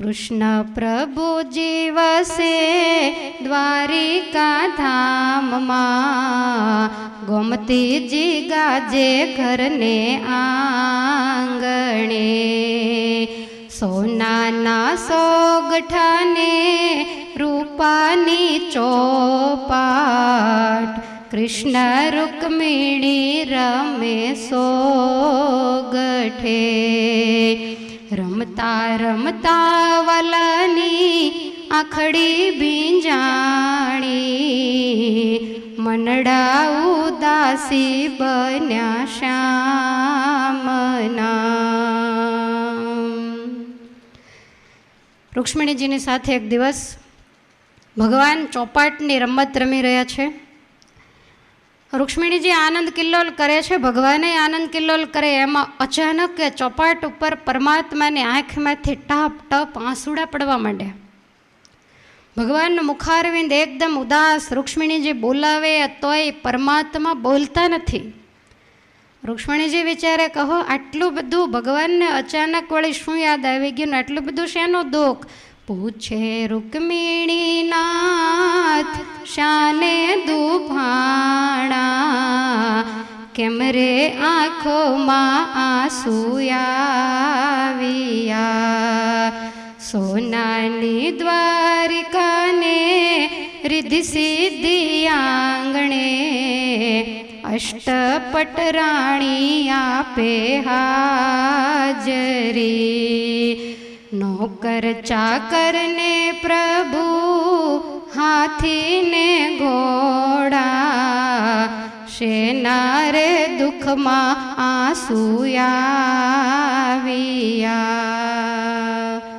કૃષ્ણ પ્રભુ જીવસે દ્વારિકા ધામમાં ગોમતીજી ગાજે ઘરને આંગણે. સોનાના સોગઠાને રૂપાની ચોપાટ કૃષ્ણ રૂકમિણી રમે સોગઠે. રમતા રમતા વલની આખડી ભીંજાણી. મનડા ઉદાસી બન્યા શ્યામના. રુક્ષ્મણીજીની સાથે એક દિવસ ભગવાન ચોપાટની રમત રમી રહ્યા છે. રૂક્ષ્મણીજી આનંદ કિલ્લોલ કરે છે, ભગવાને આનંદ કિલ્લોલ કરે, એમાં અચાનક ચોપાટ ઉપર પરમાત્માની આંખમાંથી ટપ ટપ આંસુડા પડવા માંડ્યા. ભગવાનનું મુખારવિંદ એકદમ ઉદાસ રૂક્ષ્મણીજી બોલાવે તોય પરમાત્મા બોલતા નથી. રૂક્ષ્મણીજી વિચારે કહો આટલું બધું ભગવાનને અચાનક વળી શું યાદ આવી ગયું ને આટલું બધું શેનું દુઃખ? પૂછે રૂકમિણીનાથ શાને દુભાણા કેમ રે આંખોમાં આંસુયા સોનાની દ્વારિકાને રિદ્ધિ સિદ્ધિ આંગણે અષ્ટપટ રાણી આપે હાજરી. નોકર ચાકરને પ્રભુ હાથીને શેના રે દુઃખમાં આંસુ આવ્યા